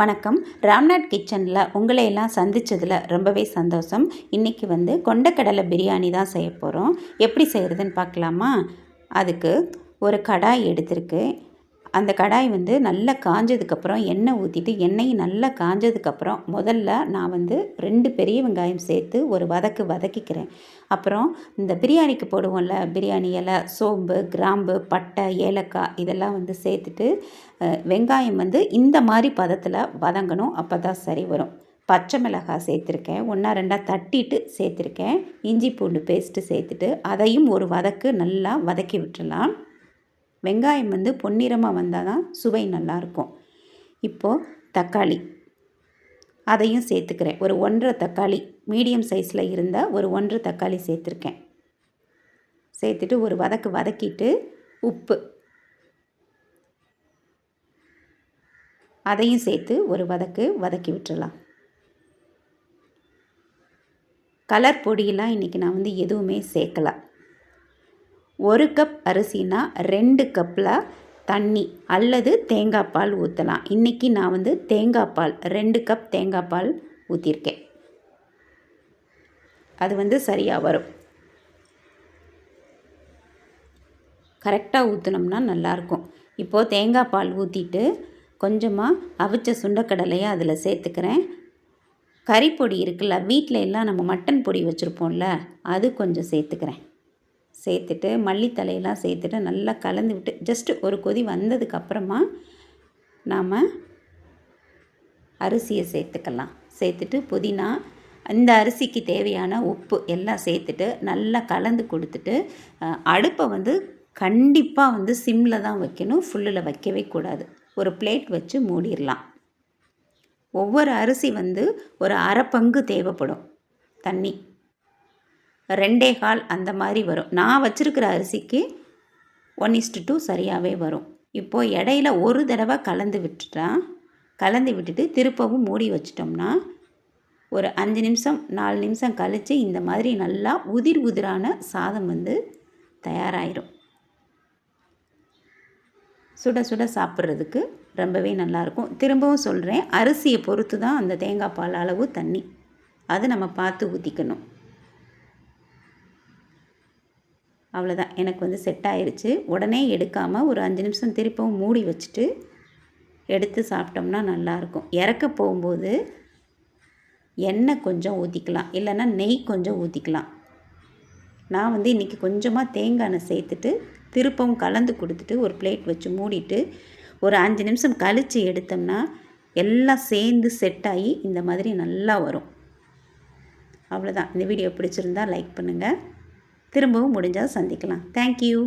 வணக்கம். ராம்நாத் கிச்சனில் உங்களை எல்லாம் சந்தித்ததில் ரொம்பவே சந்தோஷம். இன்றைக்கி வந்து கொண்டக்கடலை பிரியாணி தான் செய்ய போகிறோம் எப்படி செய்கிறதுன்னு பார்க்கலாமா? அதுக்கு ஒரு கடாய் எடுத்திருக்கு. அந்த கடாய் வந்து நல்லா காஞ்சதுக்கப்புறம் எண்ணெய் ஊற்றிட்டு எண்ணெய் நல்லா காஞ்சதுக்கப்புறம் முதல்ல நான் வந்து ரெண்டு பெரிய வெங்காயம் சேர்த்து ஒரு வதக்கு வதக்கிக்கிறேன். அப்புறம் இந்த பிரியாணிக்கு போடுவோம்ல பிரியாணி இலை சோம்பு கிராம்பு பட்டை ஏலக்காய் இதெல்லாம் வந்து சேர்த்துட்டு வெங்காயம் வந்து இந்த மாதிரி பதத்தில் வதங்கணும் அப்போ தான் சரி வரும். பச்சை மிளகாய் சேர்த்துருக்கேன் ஒன்றா ரெண்டாக தட்டிட்டு சேர்த்துருக்கேன். இஞ்சி பூண்டு பேஸ்ட்டு சேர்த்துட்டு அதையும் ஒரு வதக்கு நல்லா வதக்கி விட்டுடலாம். வெங்காயம் வந்து பொன்னிறமாக வந்தால் தான் சுவை நல்லாயிருக்கும் இப்போது தக்காளி. அதையும் சேர்த்துக்கிறேன். ஒரு ஒன்றரை தக்காளி மீடியம் சைஸில் இருந்தால் ஒரு ஒன்றரை தக்காளி சேர்த்துருக்கேன். சேர்த்துட்டு ஒரு வதக்கு வதக்கிட்டு உப்பு. அதையும் சேர்த்து ஒரு வதக்கு வதக்கி விட்டுறலாம். கலர் பொடியெலாம் இன்றைக்கி நான் வந்து எதுவுமே சேர்க்கலாம் ஒரு கப் அரிசினா ரெண்டு கப்பில் தண்ணி அல்லது தேங்காய் பால் ஊற்றலாம் இன்றைக்கி நான் வந்து தேங்காய் பால் ரெண்டு கப் தேங்காய் பால் ஊற்றிருக்கேன் அது வந்து சரியாக வரும். கரெக்டாக ஊற்றினோம்னா நல்லாயிருக்கும் இப்போது தேங்காய் பால் ஊற்றிட்டு கொஞ்சமாக அவிச்ச சுண்டக்கடலையை அதில் சேர்த்துக்கிறேன். கறிப்பொடி இருக்குல்ல வீட்டில் எல்லாம் நம்ம மட்டன் பொடி வச்சுருப்போம்ல அது கொஞ்சம் சேர்த்துக்கிறேன். சேர்த்துட்டு மல்லித்தலையெல்லாம் சேர்த்துட்டு நல்லா கலந்து விட்டு ஜஸ்ட்டு ஒரு கொதி வந்ததுக்கப்புறமா நாம் அரிசியை சேர்த்துக்கலாம். சேர்த்துட்டு புதினா இந்த அரிசிக்கு தேவையான உப்பு எல்லாம் சேர்த்துட்டு நல்லா கலந்து கொடுத்துட்டு அடுப்பை வந்து கண்டிப்பாக வந்து சிம்மில் தான் வைக்கணும். ஃபுல்லில் வைக்கவே கூடாது. ஒரு பிளேட் வச்சு மூடிடலாம். ஒவ்வொரு அரிசி வந்து ஒரு அரை பங்கு தேவைப்படும். தண்ணி. ரெண்டே கால் அந்த மாதிரி வரும். நான் வச்சுருக்கிற அரிசிக்கு ஒன் இஸ்டு டூ சரியாகவே வரும். இப்போது இடையில ஒரு தடவை கலந்து விட்டுட்டா கலந்து விட்டுட்டு திருப்பவும் மூடி வச்சிட்டோம்னா ஒரு அஞ்சு நிமிஷம் நாலு நிமிஷம் கழித்து இந்த மாதிரி நல்லா உதிர் உதிரான சாதம் வந்து தயாராகிடும் சுட சுட சாப்பிட்றதுக்கு ரொம்பவே நல்லாயிருக்கும். திரும்பவும் சொல்கிறேன் அரிசியை பொறுத்து தான் அந்த தேங்காய் பால் அளவு தண்ணி. அது நம்ம பார்த்து ஊற்றிக்கணும் அவ்வளோதான் எனக்கு வந்து செட் ஆயிடுச்சு உடனே எடுக்காமல் ஒரு அஞ்சு நிமிஷம் திருப்பவும் மூடி வச்சுட்டு எடுத்து சாப்பிட்டோம்னா நல்லாயிருக்கும். இறக்க போகும்போது எண்ணெய் கொஞ்சம் ஊற்றிக்கலாம் இல்லைன்னா நெய் கொஞ்சம் ஊற்றிக்கலாம் நான் வந்து இன்றைக்கி கொஞ்சமாக தேங்காய் எண்ணெய் சேர்த்துட்டு திருப்பவும் கலந்து கொடுத்துட்டு ஒரு பிளேட் வச்சு மூடிட்டு ஒரு அஞ்சு நிமிஷம் கழித்து எடுத்தோம்னா எல்லாம் சேர்ந்து செட் ஆகி இந்த மாதிரி நல்லா வரும். அவ்வளோதான் இந்த வீடியோ பிடிச்சிருந்தா லைக் பண்ணுங்கள் திரும்பவும் முடிஞ்சால் சந்திக்கலாம். தேங்க்யூ